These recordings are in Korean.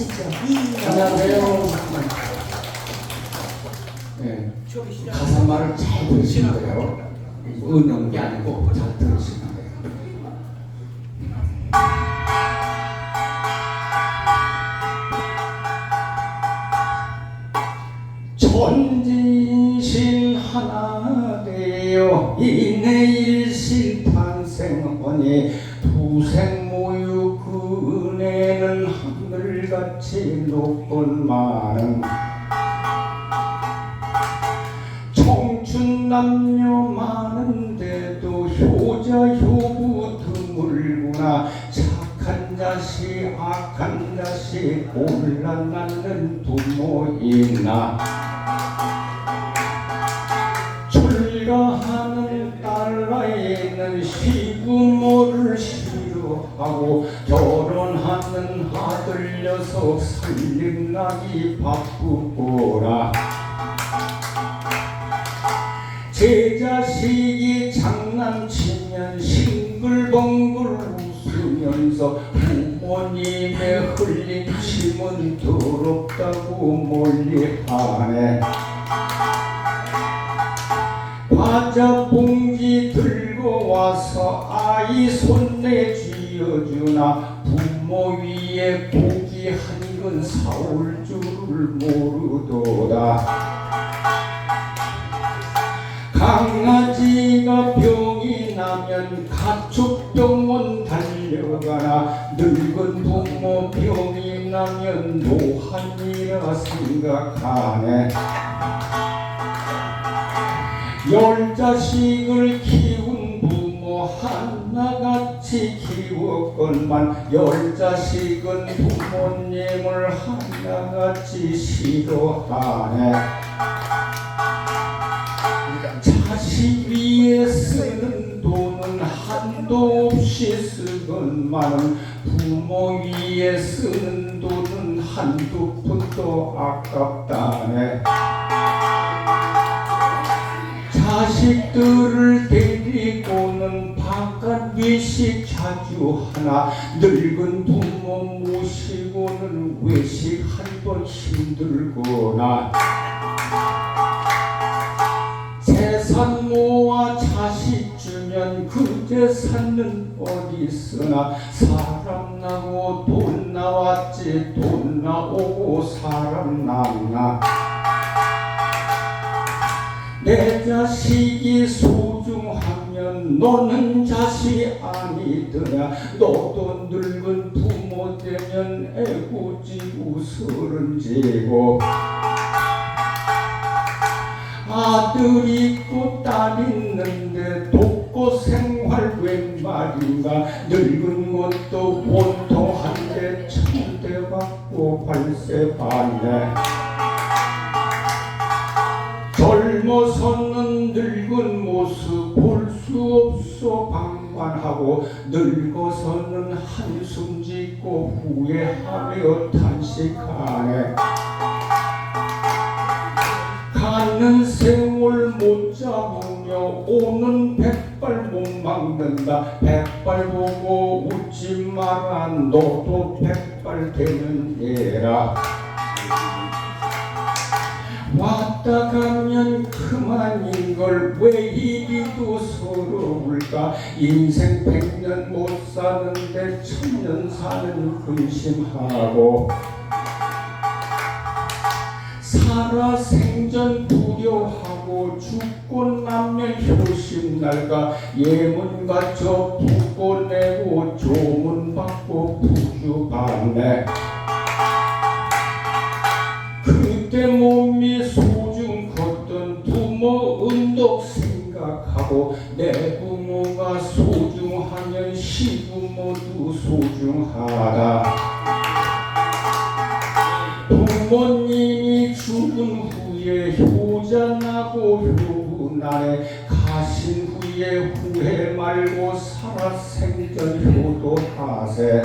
하시죠. 이 안녕하세요. 네, 가사 말을 잘 들으시면 돼요. 은영이 아니고 잘 들으시면 돼요. 전진신 하나 되어 이내일신 탄생하니 두생 하늘같이 높은 많은 청춘 남녀 많은데도 효자 효부 드물구나. 착한 자식 악한 자식 올라 낳는 부모 있나 하고 결혼하는 아들 녀석 살림나기 바쁘고라. 제 자식이 장난치면 싱글벙글 웃으면서 부모님의 흘린 침은 더럽다고 멀리하네. 과자 봉지 들 고 와서 아이 손에 쥐어주나 부모 위에 고기 한 근 사올 줄을 모르도다. 강아지가 병이 나면 가축병원 달려가나 늙은 부모 병이 나면 노한이라 생각하네. 열 자식을 키운 하나같이 키웠건만 열 자식은 부모님을 하나같이 싫어하네. 자식 위에 쓰는 돈은 한도 없이 쓰건만은 부모 위에 쓰는 돈은 한두 푼도 아깝다네. 자식들을 데리고는 바깥 외식 자주 하나 늙은 부모 모시고는 외식 한 번 힘들거나. 재산 모아 자식 주면 그 재산은 어디 있으나 사람 나고 돈 나왔지 돈 나오고 사람 남나 내 자식이 소중하면 너는 자식 아니더냐? 너도 늙은 부모 되면 애구지고 서른지고 아들 있고 딸 있는데 돕고 생활 웬 말인가? 늙은 것도 보통 한대 천대 받고 발세 받네 젊어서는 늙은 모습 볼 수 없어 방관하고 늙어서는 한숨 짓고 후회하며 탄식하네. 가는 세월 못 잡으며 오는 백발 못 막는다. 백발 보고 웃지 마라 너도 백발 되는 예라 왔다 가면 그만인 걸 왜 이리도 서러울까? 인생 백년 못 사는데 천년 사는 근심하고. 살아 생전 두려하고 죽고 나면 효심 날까 예문 갖춰 부고 내고 조 하고 내 부모가 소중하면 시부모도 소중하다. 부모님이 죽은 후에 효자나고 효나에 가신 후에 후회 말고 살아 생전 효도하세.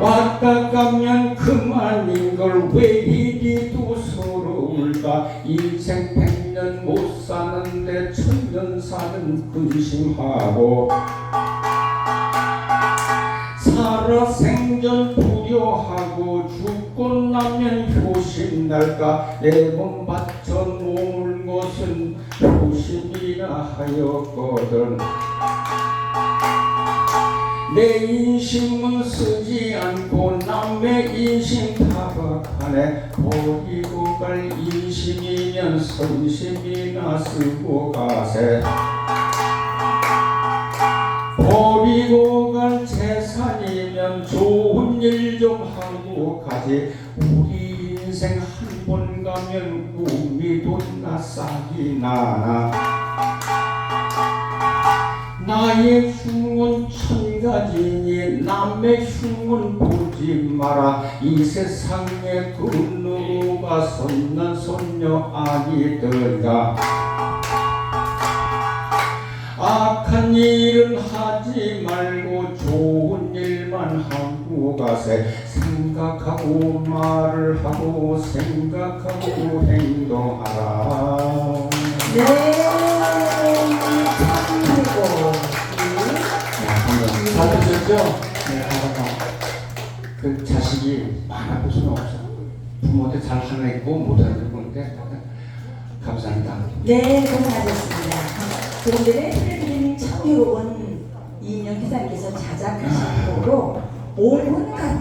왔다 가면 그만인 걸 왜 이리도 서러울까? 인생 백년 못 사는데 천년 사는 근심하고 살아 살아생전 부려하고 죽고 나면 효심 날까? 내몸 바쳐 놓을 것은 효심이라 하였거든. 내 인심은 쓰지 않고 남의 인심 타박하네 버리고 갈 인심이면 선심이나 쓰고 가세. 버리고 갈 재산이면 좋은 일 좀 하고 가지. 우리 인생 한 번 가면 꿈이 돈나 싹이 나나 나의 흉은 천 가지니 남의 흉은 보지 마라. 이 세상에 그 누구가 선난 손녀 아니더라 악한 일은 하지 말고 좋은 일만 하고 가세. 생각하고 말을 하고 생각하고 행동하라. 네, 잘 드셨죠? 네, 알아봐. 그 자식이 많아 수는 없어. 부모한테 잘 하나 있고 못하는 건데 감사합니다. 네, 고생하셨습니다. 전에 틀려드린 청유록은 이인영 회장께서 자작하신 곡으로 5분 가까운